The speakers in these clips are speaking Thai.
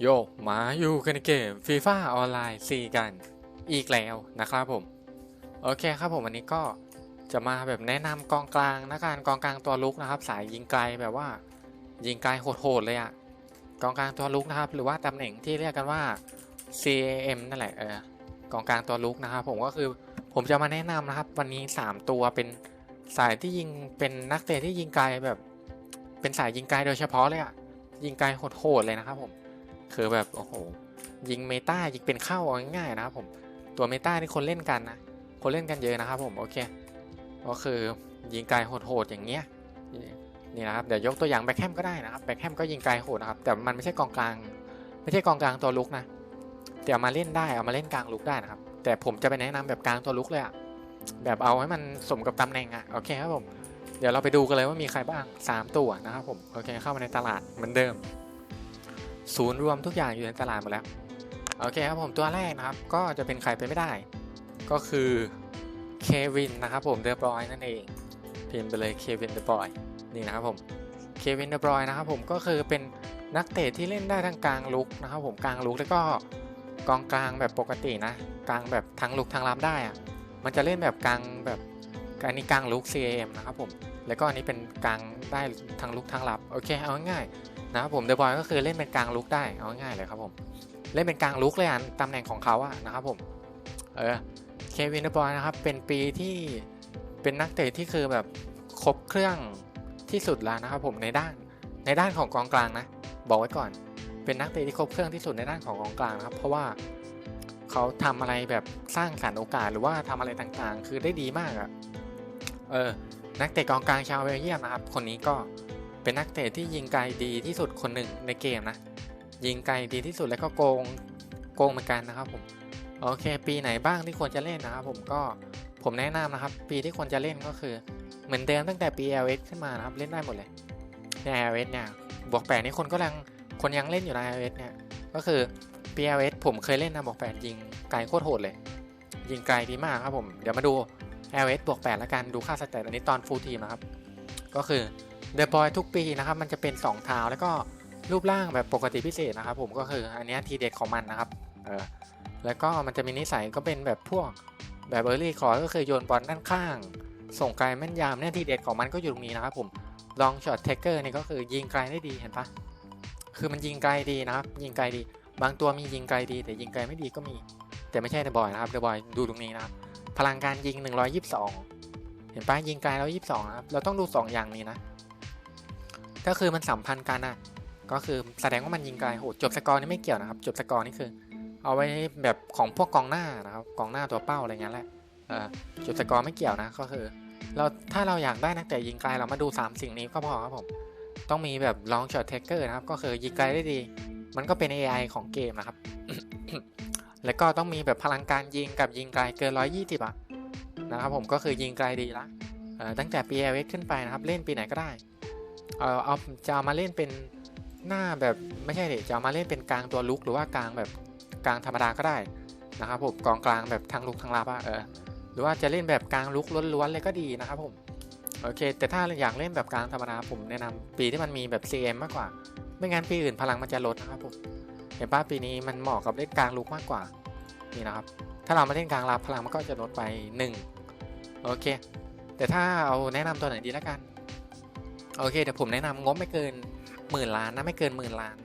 โยมาอยู่กันในเกมฟีฟ่าออนไลน์4กันอีกแล้วนะครับผม โอเคครับผมวันนี้ก็จะมาแบบแนะนำกองกลางนะการกองกลางตัวลุกนะครับ สายยิงไกลแบบว่า ยิงไกลโหดๆเลยอะกองกลางตัวลุกนะครับ หรือว่าตำแหน่งที่เรียกกันว่า CAM นั่นแหละเออกองกลางตัวลุกนะครับ ผมก็คือผมจะมาแนะนำนะครับ วันนี้ 3 ตัวเป็นสายที่ยิงเป็นนักเตะที่ยิงไกลแบบ เป็นสายยิงไกลโดยเฉพาะเลยอะยิงไกลโหดๆเลยนะครับผม คือแบบโอ้โหยิงเมตายิงเป็นเข้าเอาง่ายๆนะครับผมตัวเมตาที่คนเล่นกันนะคนเล่นกันเยอะนะครับผมโอเคก็คือยิงไกลโหดๆอย่างเงี้ยนี่นะครับเดี๋ยวยกตัวอย่างแบ็คแฮมก็ได้นะครับแบ็คแฮมก็ยิงไกลโหดนะครับแต่มันไม่ใช่กองกลาง ไม่ใช่กองกลางตัวลุกนะแต่เอามาเล่นได้เอามาเล่นกลางลุกได้นะครับ แต่ผมจะไปแนะนำแบบกลางตัวลุกเลยอะแบบเอาให้มันสมกับตำแหน่งอะโอเคครับผมเดี๋ยวเราไปดูกันเลยว่ามีใครบ้างสามตัวนะครับผมโอเคเข้ามาในตลาดเหมือนเดิม ศูนย์รวมทุกอย่างอยู่ในตลาดหมดแล้ว โอเคครับผมตัวแรกนะครับ ก็จะเป็นใครไปไม่ได้ ก็คือเควินนะครับผมเดอบรอยนั่นเอง พิมพ์ไปเลยเควินเดอบรอยนี่นะครับผมเควินเดอบรอยนะครับผมก็คือเป็นนักเตะที่เล่นได้ทั้งกลางลุกนะครับผมกลางลุกแล้วก็กองกลางแบบปกตินะ กลางแบบทั้งลุกทั้งรับได้อะมันจะเล่นแบบกลางแบบอันนี้กลางลุก CAM นะครับผมแล้วก็อันนี้เป็นกลางได้ทั้งลุกทั้งรับโอเคเอาง่ายๆ นะครับผมเดอะบอยก็คือเล่นเป็นกลางลุกได้เอาง่ายเลยครับผมเล่นเป็นกลางลุกเลยอะตำแหน่งของเขาอะนะครับผมเออเควินเดอะบอยนะครับเป็นปีที่เป็นนักเตะที่คือแบบครบเครื่องที่สุดแล้วนะครับผมในด้านในด้านของกองกลางนะ บอกไว้ก่อน เป็นนักเตะที่ครบเครื่องที่สุดในด้านของกองกลางนะครับ เพราะว่าเขาทำอะไรแบบสร้างสรรค์โอกาสหรือว่าทำอะไรต่างๆ คือได้ดีมากอะเออนักเตะกองกลางชาวเบลเยียมนะครับ คนนี้ก็ เป็นนักเตะที่ยิงไกลดีที่สุดคนหนึ่งในเกมนะ ยิงไกลดีที่สุดแล้วก็โกงโกงเหมือนกันนะครับผมโอเค ปีไหนบ้างที่ควรจะเล่นนะครับผมก็ผมแนะนำนะครับ ปีที่ควรจะเล่นก็คือ เหมือนเดิมตั้งแต่ปี LS ขึ้นมานะครับเล่นได้หมดเลยใน LS เนี่ยบวกแปดนี่คนก็ยังคนยังเล่นอยู่ใน LS เนี่ยก็คือ ปี LS ผมเคยเล่นนะบวกแปดยิงไกลโคตรโหดเลย ยิงไกลดีมากครับผมเดี๋ยวมาดู LS บวกแปดแล้วกันดูค่าสเตตอันนี้ตอนฟูลทีมนะครับก็คือ เดอะบอยทุกปีนะครับมันจะเป็น2เท้าแล้วก็รูปร่างแบบปกติพิเศษนะครับ ผมก็คืออันนี้ทีเด็ดของมันนะครับเออแล้วก็มันจะมีนิสัยก็เป็นแบบพวกแบบเออร์ลี่คอร์ก็คือโยนบอลด้านข้าง ส่งไกลแม่นยำเนี่ยทีเด็ดของมันก็อยู่ตรงนี้นะครับผมลองช็อตเทคเกอร์นี่ก็คือยิงไกลได้ดีเห็นปะคือมันยิงไกลดีนะครับ ยิงไกลดี บางตัวมียิงไกลดี แต่ยิงไกลไม่ดีก็มี แต่ไม่ใช่เดอะบอยนะครับเดอะบอยดูตรงนี้นะครับพลังการยิง 122 เห็นปะยิงไกลแล้ว22นะครับเราต้องดู 2 อย่างนี้นะ ก็คือมันสัมพันธ์กันนะก็คือแสดงว่ามันยิงไกลโหจบสกอร์นี่ไม่เกี่ยวนะครับ จบสกอร์นี่คือ เอาไว้แบบของพวกกองหน้านะครับกองหน้าตัวเป้าอะไรเงี้ยแหละจบสกอร์ไม่เกี่ยวนะก็คือ เราถ้าเราอยากได้นักเตะยิงไกลเรามาดู 3 สิ่งนี้ก็พอครับผมต้องมีแบบลองช็อตเทคเกอร์นะครับก็คือยิงไกลได้ดี มันก็เป็น AI ของเกมนะครับ แล้วก็ต้องมีแบบพลังการยิงกับยิงไกลเกิน 120อะนะครับผมก็คือยิงไกลดีละตั้งแต่ปี l อขึ้นไปนะครับ เล่นปีไหนก็ได้ เออเอาจะเอามาเล่นเป็นหน้าแบบไม่ใช่เด็จะเอามาเล่นเป็นกลางตัวลุกหรือว่ากลางแบบกลางธรรมดาก็ได้นะครับผมกองกลางแบบทั้งลุกทั้งรับอะเออหรือว่าจะเล่นแบบกลางลุกล้วนๆเลยก็ดีนะครับผมโอเค แต่ถ้าอยากเล่นแบบกลางธรรมดาผมแนะนำปีที่มันมีแบบ CM มากกว่า ไม่งั้นปีอื่นพลังมันจะลดนะครับผมเห็นป้าปีนี้มันเหมาะกับเล่นกลางลุกมากกว่านี่นะครับ ถ้าเรามาเล่นกลางรับพลังมันก็จะลดไป 1 โอเค แต่ถ้าเอาแนะนำตัวไหนดีแล้วกัน โอเคเดี๋ยวผมแนะนำงบไม่เกินหมื่นล้านนะไม่เกินหมื่นล้าน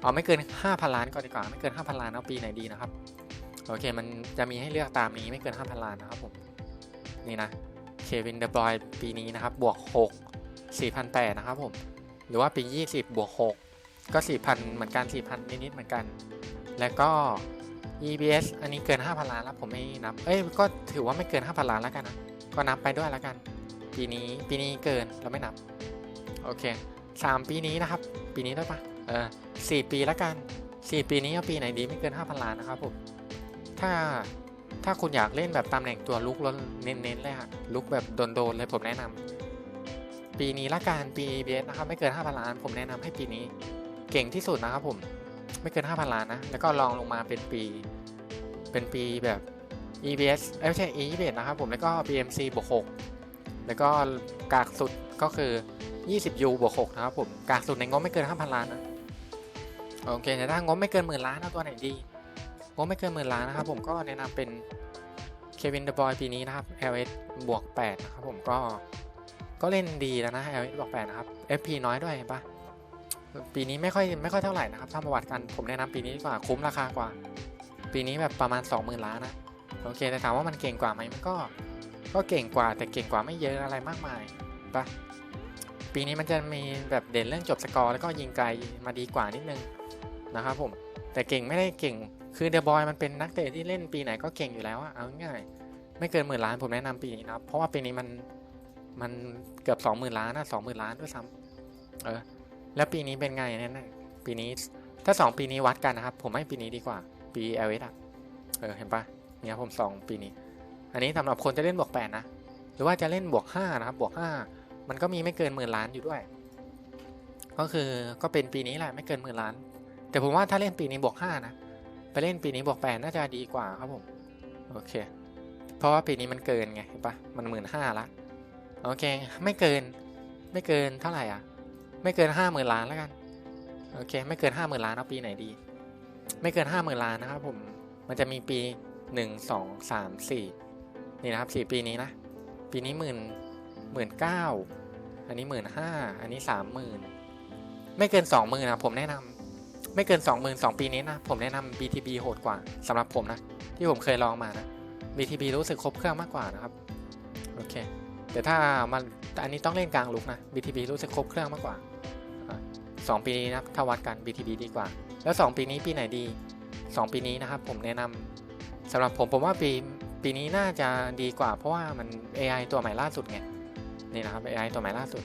เอาไม่เกินห้าพันล้านก่อนดีกว่าไม่เกินห้าพันล้านเอาปีไหนดีนะครับโอเคมันจะมีให้เลือกตามนี้ไม่เกินห้าพันล้านนะครับผมนี่นะเควินเดบรอยปีนี้นะครับบวกหกสี่พันแปดนะครับผมหรือว่าปียี่สิบบวกหกก็สี่พันเหมือนกันสี่พันนิดๆเหมือนกัน แล้วก็ EBS อันนี้เกิน 5,000 ล้านแล้วผมไม่นับ เอ้ยก็ถือว่าไม่เกิน 5,000 ล้านแล้วกันนะก็นับไปด้วยแล้วกัน ปีนี้ปีนี้เกินเราไม่นับ โอเค3ปีนี้นะครับ ปีนี้ได้ปะเออสี่ปีล้วกัน4ปีนี้เอาปีไหนดีไม่เกิน5,000ล้านนะครับผมถ้าถ้าคุณอยากเล่นแบบตำแหน่งตัวลุกล้วเน้นๆเลยอะลุกแบบโดนๆเลยผมแนะนำปีนี้ละกันปี EBS นะครับไม่เกิน5,000ล้าน ผมแนะนำให้ปีนี้เก่งที่สุดนะครับผมไม่เกิน5,000ล้านนะแล้วก็ลองลงมาเป็นปี เป็นปีแบบ EBS เอ้ยไม่ใช่ E21 นะครับผมแล้วก็ BMC บวก6 แล้วก็กากสุดก็คือ 20U บวก6นะครับผม กากสุดในงบไม่เกิน 5,000 ล้านนะโอเคแต่ถ้างบไม่เกินหมื่นล้านเอาตัวไหนดีงบไม่เกินหมื่นล้านนะครับผมก็แนะนำเป็นเควินเดอะบอยปีนี้นะครับ LS บวก8นะครับผมก็ก็เล่นดีแล้วนะ LS บวก8นะครับ FP น้อยด้วยเห็นปะปีนี้ไม่ค่อยไม่ค่อยเท่าไหร่นะครับถ้ามาวัดกันผมแนะนำปีนี้ดีกว่าคุ้มราคากว่า ปีนี้แบบประมาณ 20,000 ล้านนะโอเคแต่ถามว่ามันเก่งกว่าไหมมันก็ ก็เก่งกว่าแต่เก่งกว่าไม่เยอะอะไรมากมายปะปีนี้มันจะมีแบบเด่นเรื่องจบสกอร์แล้วก็ยิงไกลมาดีกว่านิดนึงนะครับผมแต่เก่งไม่ได้เก่งคือเดอบอยมันเป็นนักเตะที่เล่นปีไหนก็เก่งอยู่แล้วอะเอาง่ายไม่เกินหมื่นล้านผมแนะนำปีนี้นะครับเพราะว่าปีนี้มันมันเกือบสองหมื่นล้านนะสองหมื่นล้านด้วยซ้ำเออแล้วปีนี้เป็นไงเนี่ยนะปีนี้ถ้าสองปีนี้วัดกันนะครับ ผมให้ปีนี้ดีกว่า ปีเอลเอสอะเออเห็นปะเนี่ยผมสองปีนี้ อันนี้สำหรับคนจะเล่นบวกแปดนะ หรือว่าจะเล่นบวกห้านะครับบวกห้ามันก็มีไม่เกินหมื่นล้านอยู่ด้วย ก็คือก็เป็นปีนี้แหละไม่เกินหมื่นล้าน แต่ผมว่าถ้าเล่นปีนี้บวกห้านะไปเล่นปีนี้บวกแปดน่าจะดีกว่าครับผมโอเค เพราะว่าปีนี้มันเกินไงเห็นปะมันหมื่นห้าละโอเค ไม่เกินไม่เกินเท่าไหร่อะ ไม่เกินห้าหมื่นล้านแล้วกันโอเค ไม่เกินห้าหมื่นล้านเอาปีไหนดี ไม่เกินห้าหมื่นล้านนะครับผมมันจะมีปีหนึ่งสองสามสี่ นี่นะครับสี่ปีนี้นะ ปีนี้หมื่นหมื่นเก้าอันนี้หมื่นห้าอันนี้สามหมื่นไม่เกินสองหมื่นนะผมแนะนำไม่เกินสองหมื่นสองปีนี้นะผมแนะนำ BTB โหดกว่าสำหรับผมนะ ที่ผมเคยลองมานะ BTB รู้สึกครบเครื่องมากกว่านะครับโอเคแต่ถ้ามันอันนี้ต้องเล่นกลางลุกนะ BTB รู้สึกครบเครื่องมากกว่าสองปีนี้นะถ้าวัดกัน BTB ดีกว่า แล้วสองปีนี้ปีไหนดีสองปีนี้นะครับผมแนะนำสำหรับผมผมว่าปี ปีนี้น่าจะดีกว่าเพราะว่ามัน AI ตัวใหม่ล่าสุดไงนี่นะครับ AI ตัวใหม่ล่าสุด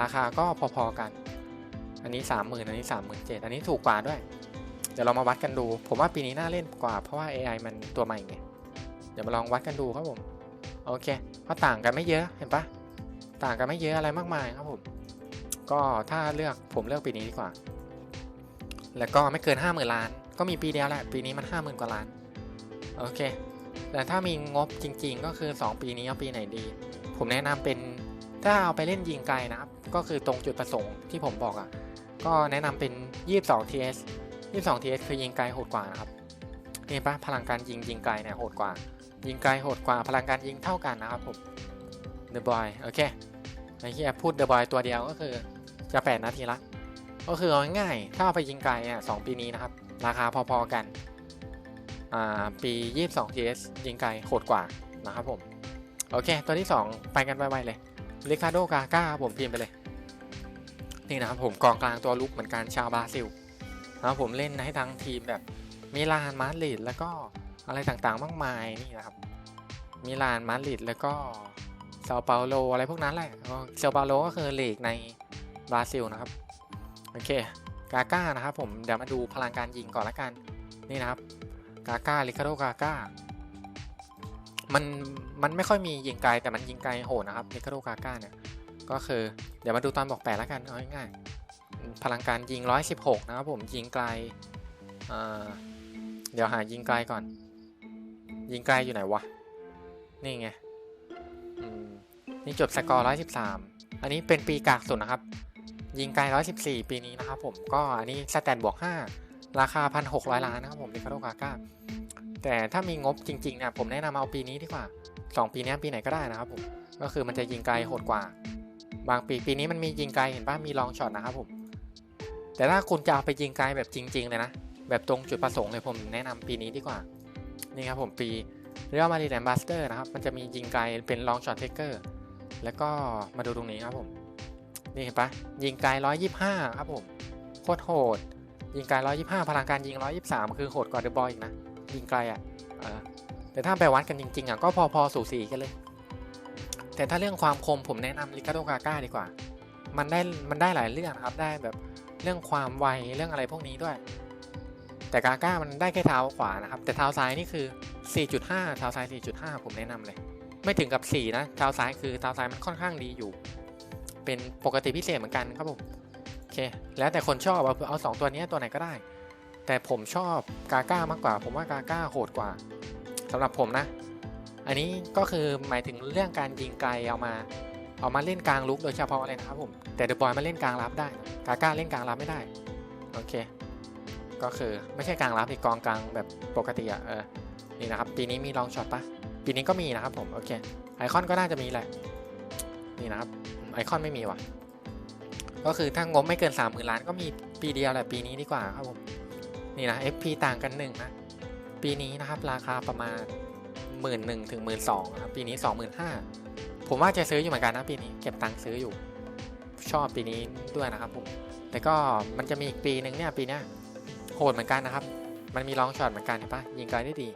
ราคาก็พอๆกัน อันนี้ 3 0,000 อันนี้ 37,000อันนี้ถูกกว่าด้วย เดี๋ยวเรามาวัดกันดู ผมว่าปีนี้น่าเล่นกว่าเพราะว่า AI มันตัวใหม่ไงเดี๋ยวมาลองวัดกันดูครับผมโอเคก็ต่างกันไม่เยอะเห็นปะต่างกันไม่เยอะอะไรมากมายครับผมก็ถ้าเลือกผมเลือกปีนี้ดีกว่า แล้วก็ไม่เกิน 50,000 ล้าน ก็มีปีเดียวแหละปีนี้มัน 50,000 กว่าล้านโอเค แต่ถ้ามีงบจริง ๆ ก็คือ 2 ปีนี้เอาปีไหนดี ผมแนะนำเป็นถ้าเอาไปเล่นยิงไกลนะครับ ก็คือตรงจุดประสงค์ที่ผมบอกอะ่ะ ก็แนะนำเป็น 22 TS 22 TS คือยิงไกลโหดกว่านะครับเห็นปะพลังการยิงยิงไกลเนี่ยโหดกว่า ยิงไกลโหดกว่า พลังการยิงเท่ากันนะครับผม The Boy โอเคไอ้เหี้ยพูด The Boy ตัวเดียวก็คือจะ 8 นาทีละ ก็คือเอาง่ายๆถ้าเอาไปยิงไกลอะ2ปีนี้นะครับ ราคาพอๆกัน ปี 22 TS ยิงไกลโหดกว่านะครับผม โอเค ตัวที่ 2 ไปกันไวๆเลยริคาโดกาก้าผมพิมพ์ไปเลย นี่นะครับผมกองกลางตัวลุกเหมือนกันชาวบราซิลนะครับผมเล่นให้ทั้งทีมแบบมิลานมาดริดแล้วก็อะไรต่างๆ มากมายนี่นะครับมิลานมาดริดแล้วก็เซาเปาโลอะไรพวกนั้นแหละเซาเปาโลก็คือลีกในบราซิลนะครับ โอเคกาก้านะครับผมเดี๋ยวมาดูพลังการยิงก่อนละกันนี่นะครับ กาก้าริคาโดกาก้ามันมันไม่ค่อยมียิงไกลแต่มันยิงไกลโหดนะครับนิคาโดกาก้าเนี่ยก็คือเดี๋ยวมาดูตอนบอกแปดแล้วกันเอาง่ายๆพลังการยิง 116 นะครับผมยิงไกลเดี๋ยวหายิงไกลก่อน ยิงไกลอยู่ไหนวะ นี่ไงนี่จบสกอร์ 113 อันนี้เป็นปีกากสุดนะครับ ยิงไกล 114 ปีนี้นะครับผมก็อันนี้สแตนบวก 5 ราคา 1,600 ล้านนะครับผมนิคาโดกาก้าแต่ถ้ามีงบจริงๆเนี่ยผมแนะนำเอาปีนี้ดีกว่า 2 ปีนี้ปีไหนก็ได้นะครับผม ก็คือมันจะยิงไกลโหดกว่า บางปีปีนี้มันมียิงไกลเห็นป่ะมีลองช็อตนะครับผม แต่ถ้าคุณจะเอาไปยิงไกลแบบจริง ๆ เลยนะ แบบตรงจุดประสงค์เลยผมแนะนำปีนี้ดีกว่า นี่ครับผมปีเรียกมาดีแลนบัสเตอร์นะครับ มันจะมียิงไกลเป็นลองช็อตเทคเกอร์ แล้วก็มาดูตรงนี้ครับผม นี่เห็นปะยิงไกล125 ครับผม โคตรโหด ยิงไกล125พลังการยิง123คือโหดกว่าเดอะบอยอีกนะ ยิงไกลอะแต่ถ้าไปวัดกันจริงๆอะก็พอๆสูสีกันเลย แต่ถ้าเรื่องความคมผมแนะนำลิคาโดกาก้าดีกว่า มันได้มันได้หลายเรื่องครับได้แบบเรื่องความไวเรื่องอะไรพวกนี้ด้วย แต่กาก้ามันได้แค่เท้าขวานะครับ แต่เท้าซ้ายนี่คือ 4.5 เท้าซ้าย 4.5 ผมแนะนำเลย ไม่ถึงกับ 4 นะ เท้าซ้ายคือเท้าซ้ายมันค่อนข้างดีอยู่ เป็นปกติพิเศษเหมือนกันครับผม เค แล้วแต่คนชอบเอาเอาสองตัวนี้ตัวไหนก็ได้ แต่ผมชอบกาก้ามากกว่า ผมว่ากาก้าโหดกว่าสำหรับผมนะ อันนี้ก็คือหมายถึงเรื่องการยิงไกลเอามา เอามาเล่นกลางลุกโดยเฉพาะเลยนะครับผม แต่เดอะบอยมาเล่นกลางรับได้ กาก้าเล่นกลางรับไม่ได้ โอเค ก็คือไม่ใช่กลางรับอีกกองกลางแบบปกติอะเออ นี่นะครับ ปีนี้มีลองช็อตปะปีนี้ก็มีนะครับผม โอเค ไอคอนก็น่าจะมีแหละ นี่นะครับ ไอคอนไม่มีว่ะ ก็คือถ้างบไม่เกิน3 0,000ล้านก็มีปีเดียวแหละปีนี้ดีกว่าครับผมนี่นะ FP ต่างกันหนึ่งนะปีนี้นะครับราคาประมาณหมื่นหนึ่งถึงหมื่นสองครับปีนี้สองหมื่นห้าผมว่าจะซื้ออยู่เหมือนกันนะปีนี้เก็บตังค์ซื้ออยู่ ชอบปีนี้ด้วยนะครับผมแต่ก็มันจะมีอีกปีหนึ่งเนี่ยปีเนี้ยโหดเหมือนกันนะครับ มันมีลองช็อตเหมือนกันเห็นปะยิงไกลได้ดี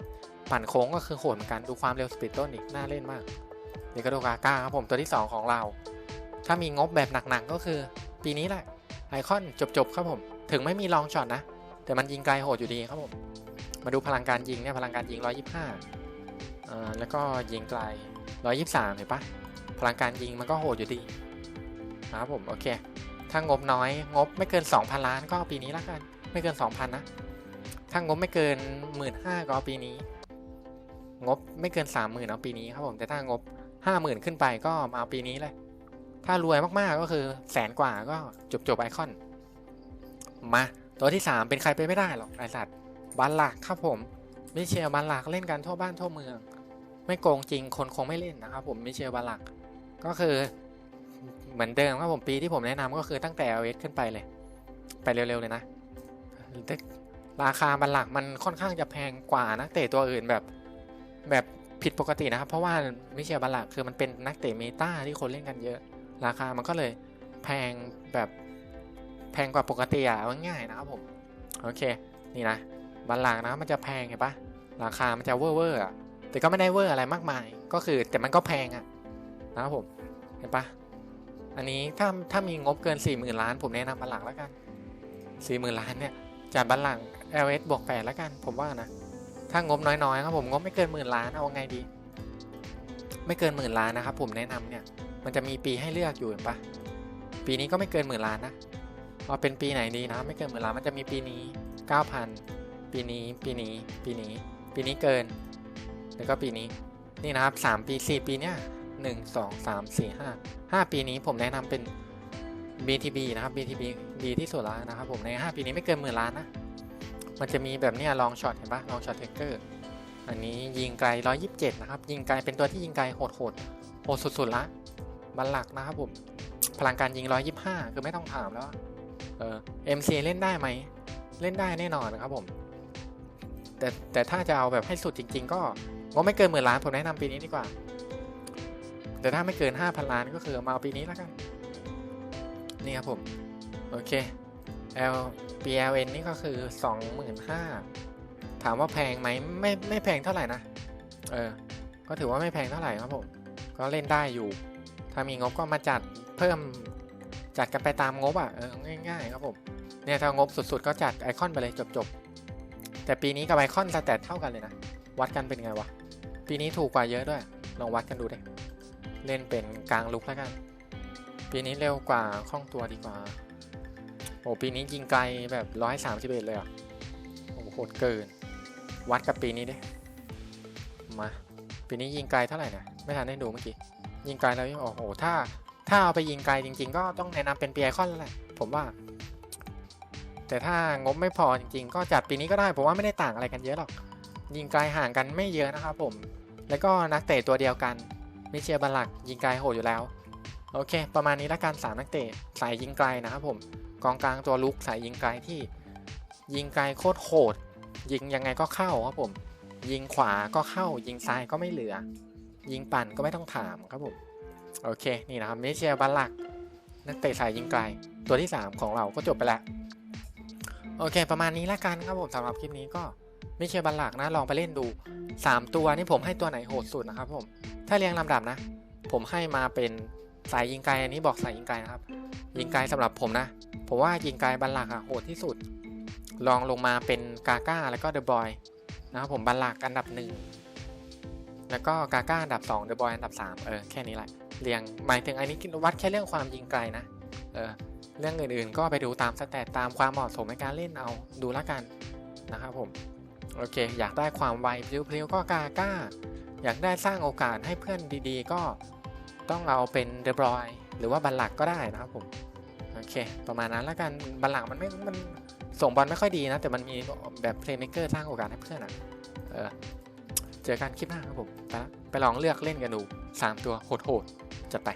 ปั่นโค้งก็คือโหดเหมือนกันดูความเร็วสปีดต้นอีกน่าเล่นมากเดี๋ยวก็ดูกาก้าครับผมตัวที่ 2 ของเรา ถ้ามีงบแบบหนักๆก็คือ ปีนี้แหละไอคอนจบๆครับผม ถึงไม่มีลองช็อตนะ แต่มันยิงไกลโหดอยู่ดีครับผม มาดูพลังการยิงเนี่ยพลังการยิง 125อ่าแล้วก็ยิงไกล 123 เห็นปะพลังการยิงมันก็โหดอยู่ดีครับผมโอเค ถ้างบน้อยงบไม่เกิน 2,000 ล้านก็เอาปีนี้ละกัน ไม่เกิน 2,000 นะ ถ้างบไม่เกิน 15,000ก็เอาปีนี้ งบไม่เกิน 30,000เอาปีนี้ครับผมแต่ถ้างบ 50,000 ขึ้นไปก็มาเอาปีนี้เลย ถ้ารวยมากๆก็คือแสนกว่าก็จบจบไอคอน มาตัวที่ 3 เป็นใครไปไม่ได้หรอกไอสัตว์บัลลักครับผม มิเชลบัลลักเล่นกันทั่วบ้านทั่วเมือง ไม่โกงจริงคนคงไม่เล่นนะครับผมมิเชลบัลลักก็คือเหมือนเดิมครับผมปีที่ผมแนะนำก็คือตั้งแต่เอเขึ้นไปเลย ไปเร็วๆเลยนะราคาบัลลักมันค่อนข้างจะแพงกว่านักเตะตัวอื่นแบบแบบผิดปกตินะครับ เพราะว่ามิเชลบัลลักคือมันเป็นนักเตะเมตาที่คนเล่นกันเยอะ ราคามันก็เลยแพงแบบแพงกว่าปกติอะว่าง่ายนะครับผมโอเคนี่นะบัลลังก์นะมันจะแพงเห็นปะราคามันจะเวอร์เวอร์อะแต่ก็ไม่ได้เวอร์อะไรมากมาย ก็คือแต่มันก็แพงอะนะครับผมเห็นปะอันนี้ถ้าถ้ามีงบเกิน 4 0,000 ล้าน ผมแนะนำบัลลังก์แล้วกัน 4 0,000 ล้านเนี่ยจัดบัลลังก์ LS บวก8แล้วกัน ผมว่านะ ถ้างบน้อยๆครับผมงบไม่เกินหมื่นล้านเอาไงดี ไม่เกินหมื่นล้านนะครับผมแนะนำเนี่ย มันจะมีปีให้เลือกอยู่เห็นปะปีนี้ก็ไม่เกินหมื่นล้านนะเอาเป็นปีไหนดีนะ ไม่เกินหมื่นล้านมันจะมีปีนี้เก้าพันปีนี้ ปีนี้ ปีนี้ ปีนี้เกิน แล้วก็ปีนี้ นี่นะครับสามปีสี่ปีเนี้ยหนึ่งสองสามสี่ห้าห้าปีนี้ผมแนะนำเป็น BTB นะครับ BTB ดีที่สุดแล้วนะครับผมในห้าปีนี้ไม่เกินหมื่นล้านนะ มันจะมีแบบเนี้ยลองช็อตเห็นปะลองช็อตเทคเกอร์อันนี้ยิงไกล 127 นะครับ ยิงไกลเป็นตัวที่ยิงไกลโหดโหดโหดสุดๆละ บัลลักนะครับผม พลังการยิง 125 คือไม่ต้องถามแล้ว เออ MC เล่นได้ไหม เล่นได้แน่นอนครับผม แต่แต่ถ้าจะเอาแบบให้สุดจริง ๆ ก็งบไม่เกินหมื่นล้านผมแนะนำปีนี้ดีกว่า แต่ถ้าไม่เกิน 5,000 ล้านก็คือมาเอาปีนี้แล้วกัน นี่ครับผม โอเค L PLN นี่ก็คือ 25,000ถามว่าแพงไหมไม่ไม่แพงเท่าไหร่นะ เออ ก็ถือว่าไม่แพงเท่าไหร่ครับผม ก็เล่นได้อยู่ ถ้ามีงบก็มาจัดเพิ่มจัดกันไปตามงบอะเออง่ายๆครับผมเนี่ยถ้างบสุดๆก็จัดไอคอนไปเลยจบๆ แต่ปีนี้กับไอคอนสแตทเท่ากันเลยนะ วัดกันเป็นไงวะ ปีนี้ถูกกว่าเยอะด้วย ลองวัดกันดูดิเล่นเป็นกลางลุกแล้วกัน ปีนี้เร็วกว่าคล่องตัวดีกว่า โอ้ปีนี้ยิงไกลแบบร้อยสามสิบเอ็ดเลยอะโอ้โหโหดเกิน วัดกับปีนี้ดิมา ปีนี้ยิงไกลเท่าไหร่นะไม่ทันได้ดูเมื่อกี้ ยิงไกลแล้วโอ้โหถ้าถ้าเอาไปยิงไกลจริง ๆ ก็ต้องแนะนำเป็นปีไอคอนแล้วแหละผมว่า แต่ถ้างบไม่พอจริง ๆ ก็จัดปีนี้ก็ได้ผมว่าไม่ได้ต่างอะไรกันเยอะหรอก ยิงไกลห่างกันไม่เยอะนะครับผมแล้วก็นักเตะตัวเดียวกันมิเชียบัลลักยิงไกลโหดอยู่แล้ว โอเค ประมาณนี้ละกันสามนักเตะสายยิงไกลนะครับผมกองกลางตัวลุกสายยิงไกลที่ ยิงไกลโคตรโหด ยิงยังไงก็เข้าครับผม ยิงขวาก็เข้ายิงซ้ายก็ไม่เหลือ ยิงปั่นก็ไม่ต้องถามครับผมโอเค นี่นะครับมิเชียบัลลัก นักเตะสายยิงไกล ตัวที่ 3 ของเราก็จบไปแล้ว โอเค ประมาณนี้ละกันครับผมสำหรับคลิปนี้ก็มิเชียบัลลักนะ ลองไปเล่นดู 3 ตัวนี่ผมให้ตัวไหนโหดสุดนะครับผมถ้าเรียงลำดับนะ ผมให้มาเป็นสายยิงไกลอันนี้บอกสายยิงไกลนะครับ ยิงไกลสำหรับผมนะ ผมว่ายิงไกลบัลลักอะโหดที่สุด ลองลงมาเป็นกาก้าแล้วก็เดอะบอยนะครับผมบัลลักอันดับหนึ่ง แล้วก็กาก้าอันดับ2เดอะบอยอันดับ 3 เออ แค่นี้แหละ เรียงหมายถึงอันนี้วัดแค่เรื่องความยิงไกลนะ เออ เรื่องอื่นๆ ก็ไปดูตามสแตทตามความเหมาะสมในการเล่นเอาดูแล้วกันนะครับผม โอเค อยากได้ความไวพลิ้วๆก็กาก้า อยากได้สร้างโอกาสให้เพื่อนดีๆ ก็ต้องเอาเป็นเดบอยหรือว่าบัลลักก็ได้นะครับผม โอเค ประมาณนั้นแล้วกันบัลลักมันไม่ มันส่งบอลไม่ค่อยดีนะ แต่มันมีแบบเพลย์เม k เกอร์สร้างโอกาสให้เพื่อนอะ เออ เจอกันคลิปหน้าครับผมไปลองเลือกเล่นกันดู 3 ตัวโหดๆจัดไป